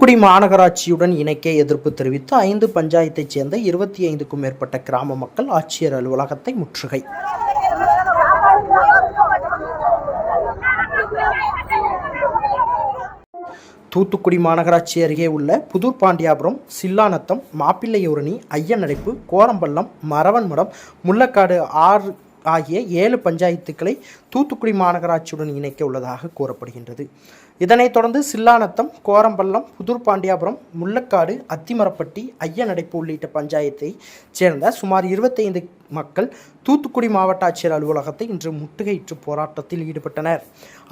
தூத்துக்குடி மாநகராட்சியுடன் இணைக்க எதிர்ப்பு தெரிவித்து ஐந்து பஞ்சாயத்தைச் சேர்ந்த இருபத்தி ஐந்துக்கும் மேற்பட்ட கிராம மக்கள் ஆட்சியர் அலுவலகத்தை முற்றுகை. தூத்துக்குடி மாநகராட்சி அருகே உள்ள புதூர் பாண்டியாபுரம் சில்லாநத்தம் மாப்பிள்ளையூரணி ஐயனடைப்பு கோரம்பள்ளம் மரவன்மடம் முள்ளக்காடு ஆறு ஆகிய ஏழு பஞ்சாயத்துக்களை தூத்துக்குடி மாநகராட்சியுடன் இணைக்க உள்ளதாக கூறப்படுகின்றது. இதனைத் தொடர்ந்து சில்லாநத்தம் கோரம்பள்ளம் புதூர் பாண்டியாபுரம் முள்ளக்காடு அத்திமரப்பட்டி ஐயனடைப்பு உள்ளிட்ட பஞ்சாயத்தை சேர்ந்த சுமார் இருபத்தைந்து மக்கள் தூத்துக்குடி மாவட்ட ஆட்சியர் அலுவலகத்தை இன்று முற்றுகையிட்டு போராட்டத்தில் ஈடுபட்டனர்.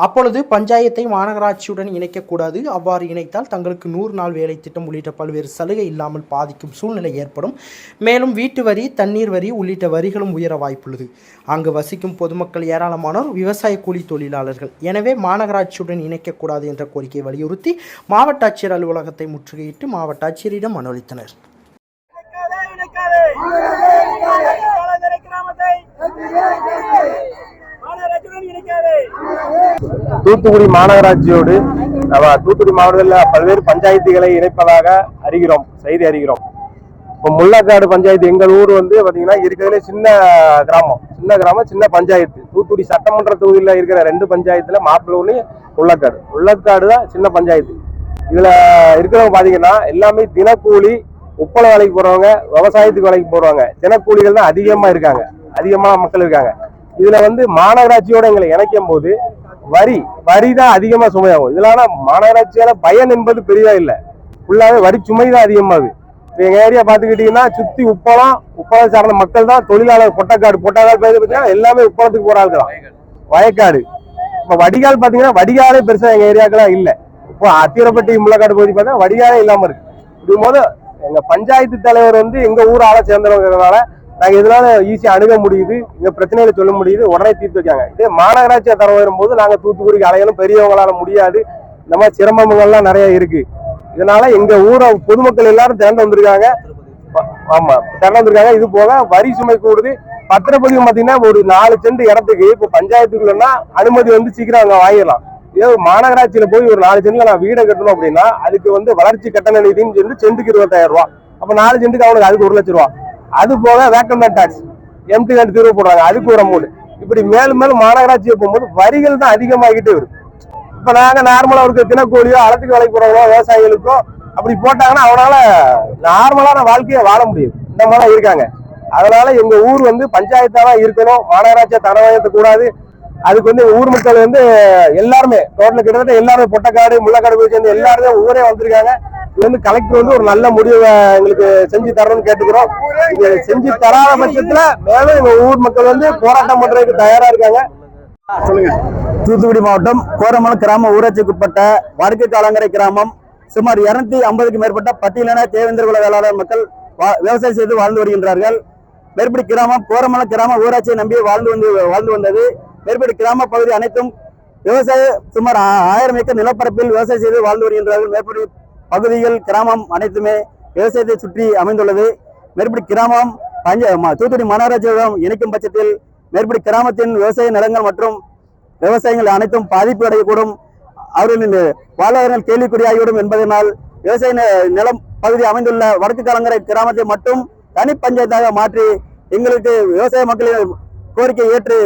அப்பொழுது பஞ்சாயத்தை மாநகராட்சியுடன் இணைக்கக்கூடாது அவ்வாறு இணைத்தால் தங்களுக்கு நூறு நாள் வேலை திட்டம் உள்ளிட்ட பல்வேறு சலுகை இல்லாமல் பாதிக்கும் சூழ்நிலை ஏற்படும். மேலும் வீட்டு வரி தண்ணீர் வரி உள்ளிட்ட வரிகளும் உயர வாய்ப்புள்ளது. அங்கு வசிக்கும் பொதுமக்கள் ஏராளமானோர் விவசாய கூலி தொழிலாளர்கள். எனவே மாநகராட்சியுடன் இணைக்கக்கூடாது என்ற கோரிக்கையை வலியுறுத்தி மாவட்ட ஆட்சியர் அலுவலகத்தை முற்றுகையிட்டு மாவட்ட ஆட்சியரிடம் மனு அளித்தனர். தூத்துக்குடி மாநகராட்சியோடு நம்ம தூத்துக்குடி மாவட்டத்தில் பல்வேறு பஞ்சாயத்துகளை இணைப்பதாக அறிகிறோம் செய்தி அறிகிறோம் இப்போ முள்ளக்காடு பஞ்சாயத்து எங்கள் ஊர் வந்து பார்த்தீங்கன்னா இருக்கிறதுலே சின்ன கிராமம். சின்ன கிராமம் சின்ன பஞ்சாயத்து. தூத்துக்குடி சட்டமன்ற தொகுதியில் இருக்கிற ரெண்டு பஞ்சாயத்தில் மாப்பிள்ளூர்னு முள்ளக்காடு முள்ளக்காடு தான் சின்ன பஞ்சாயத்து. இதில் இருக்கிறவங்க பார்த்தீங்கன்னா எல்லாமே தினக்கூலி உப்பள வேலைக்கு போகிறவங்க விவசாயத்துக்கு வேலைக்கு போகிறவங்க தினக்கூலிகள் தான் அதிகமாக இருக்காங்க. அதிகமாக மக்கள் இருக்காங்க. இதில் வந்து மாநகராட்சியோட எங்களை இணைக்கும் போது வரி வரி தான் அதிகமாக சுமையாகும். இதனால மாநகராட்சியால் பயன் என்பது பெரியதாக இல்லை. ஃபுல்லாகவே வரி சுமை தான் அதிகமாகுது. எங்கள் ஏரியா பார்த்துக்கிட்டிங்கன்னா சுற்றி உப்பளம் உப்பளம் சார்ந்த மக்கள் தான் தொழிலாளர் பொட்டக்காடு பொட்டக்காடு பேர் பார்த்தீங்கன்னா எல்லாமே உப்பளத்துக்கு போகிற ஆள் தான். வயக்காடு. இப்போ வடிகால் பார்த்தீங்கன்னா வடிகாலே பெருசாக எங்கள் ஏரியாக்கெல்லாம் இல்லை. இப்போ அத்திரப்பட்டி முள்ளக்காடு பகுதி பார்த்தா வடிகாலே இல்லாமல் இருக்கு. இப்படி போது எங்கள் பஞ்சாயத்து தலைவர் வந்து எங்கள் ஊர் ஆளை சேர்ந்தவங்கிறதுனால நாங்கள் இதனால ஈஸியாக அணுக முடியுது. இந்த பிரச்சனைகளை சொல்ல முடியுது. உடனே தீர்த்து வைக்காங்க இதே மாநகராட்சியை தர வரும்போது நாங்கள் தூத்துக்குடிக்கு அலையணும். பெரியவங்களால முடியாது. இந்த மாதிரி சிரமங்கள்லாம் நிறைய இருக்குது இதனால எங்க ஊரை பொதுமக்கள் எல்லாரும் திரண்டு வந்திருக்காங்க. ஆமா திரண்டு வந்திருக்காங்க. இது போக வரி சுமை கூடுது. பத்திரப்பதிவு பாத்தீங்கன்னா ஒரு நாலு சென்ட் இடத்துக்கு இப்போ பஞ்சாயத்துக்குள்ளன்னா அனுமதி வந்து சீக்கிரம் அங்க வாங்கிடலாம். இதே ஒரு மாநகராட்சியில போய் ஒரு நாலு சென்ட்ல நான் வீடை கட்டணும் அப்படின்னா அதுக்கு வந்து வளர்ச்சி கட்டண நிதின்னு சொல்லி சென்ட்டுக்கு இருபத்தாயிரம் ரூபாய் அப்ப நாலு சென்ட்டுக்கு அவனுக்கு அதுக்கு ஒரு லட்சம் ரூபா. அது போக வேக்கம் டாக்ஸ் எம்டி கண்டு தீர்வு போடுறாங்க. அதுக்கு ஒரு அமௌண்ட் இப்படி மேலும் மேலும் மாநகராட்சியை போகும்போது வரிகள் தான் அதிகமாகிட்டே வரும். இப்ப நாங்க நார்மலா இருக்க தினக்கூலியோ அளத்துக்கு வேலைக்கு போறவங்களோ விவசாயிகளுக்கோ அப்படி போட்டாங்கன்னா அவனால நார்மலான வாழ்க்கையை வாழ முடியும். இந்த மாதிரி இருக்காங்க. அதனால எங்க ஊர் வந்து பஞ்சாயத்தா தான் இருக்கணும். மாநகராட்சியா தனவாயத்த கூடாது. அதுக்கு வந்து ஊர் மக்கள் வந்து எல்லாருமே டோட்டல் கிட்டத்தட்ட எல்லாருமே பொட்டக்காடு முள்ளக்காடு போய் சேர்ந்து எல்லாருமே ஊரே வந்திருக்காங்க. இது வந்து கலெக்டர் வந்து ஒரு நல்ல முடிவை எங்களுக்கு செஞ்சு தரணும்னு கேட்டுக்கிறோம். இது செஞ்சு தராத பட்சத்துல மேலும் எங்க ஊர் மக்கள் வந்து போராட்டம் பண்றதுக்கு தயாரா இருக்காங்க. தூத்துக்குடி மாவட்டம் கோரமல கிராம ஊராட்சிக்குட்பட்ட வடக்கு காலங்கரை கிராமம் சுமார் இருநூத்தி ஐம்பதுக்கு மேற்பட்ட பட்டியலின தேவேந்திர குல வேளாளர் மக்கள் வா- விவசாயம் செய்து வாழ்ந்து வருகின்றார்கள். மேற்படி கிராமம் கோரமல கிராம ஊராட்சியை நம்பி வாழ்ந்து வந்து வாழ்ந்து வந்தது. மேற்படி கிராம பகுதி அனைத்தும் விவசாய சுமார் ஆயிரம் ஏக்கர் நிலப்பரப்பில் விவசாயம் செய்து வாழ்ந்து வருகின்றார்கள். மேற்படி பகுதிகள் கிராமம் அனைத்துமே விவசாயத்தை சுற்றி அமைந்துள்ளது. மேற்படி கிராமம் பஞ்ச தூத்துக்குடி மாநகராட்சியுடன் இணைக்கும் பட்சத்தில் மேற்படி கிராமத்தின் விவசாய நிலங்கள் மற்றும் விவசாயங்கள் அனைத்தும் பாதிப்பு அடையக்கூடும் அவர்களின் வாழ்வாதாரங்கள் கேள்விக்குறியாகிவிடும் என்பதனால் விவசாய நிலம் பகுதி அமைந்துள்ள வடக்கு கலங்கரை கிராமத்தை மட்டும் தனி பஞ்சாயத்தாக மாற்றி எங்களுக்கு விவசாய மக்களின் கோரிக்கை ஏற்று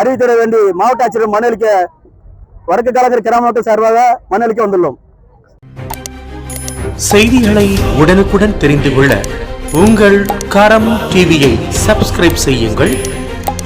அறிவித்திட வேண்டி மாவட்ட ஆட்சியர் மண்ணளிக்க வடக்கு கலங்கரை கிராம மக்கள் சார்பாக மனு வந்துள்ளோம். செய்திகளை உடனுக்குடன் தெரிந்து கொள்ள உங்கள் கரம் டிவியை சப்ஸ்கிரைப் செய்யுங்கள்.